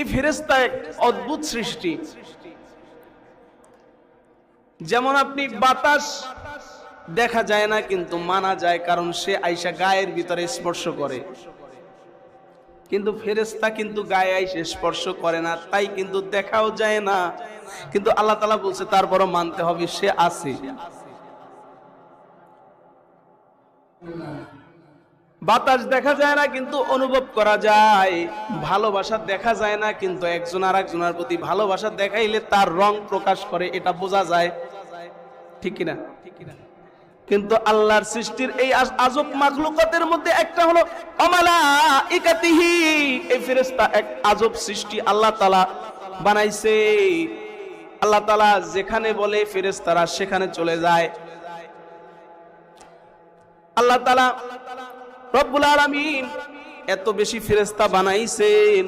এই ফেরেস্তা এক অদ্ভুত সৃষ্টি। যেমন আপনি বাতাস দেখা যায় না, কিন্তু মানা যায়, কারণ সে আইসা গায়ের ভিতরে স্পর্শ করে। কিন্তু ফেরেস্তা কিন্তু গায়ে আইসে স্পর্শ করে না, তাই কিন্তু দেখাও যায় না। কিন্তু আল্লাহ তালা বলছে, তারপরও মানতে হবে, সে আছে। বাতাস দেখা যায় না, কিন্তু অনুভব করা যায়। ভালোবাসা দেখা যায় না, কিন্তু একজন আর একজনের প্রতি ভালোবাসা দেখাইলে তার রং প্রকাশ করে, এটা বোঝা যায়। ঠিক কিনা? কিন্তু আল্লাহর সৃষ্টির এই আজব মাখলুকাতের মধ্যে একটা হলো অমালা এই ফেরেশতা এক আজব সৃষ্টি আল্লাহ তালা বানাইছে। আল্লাহ তালা যেখানে বলে, ফেরেশতারা সেখানে চলে যায়। আল্লাহ তালা রব্বুল আলামিন এত বেশি ফেরেস্তা বানাইছেন।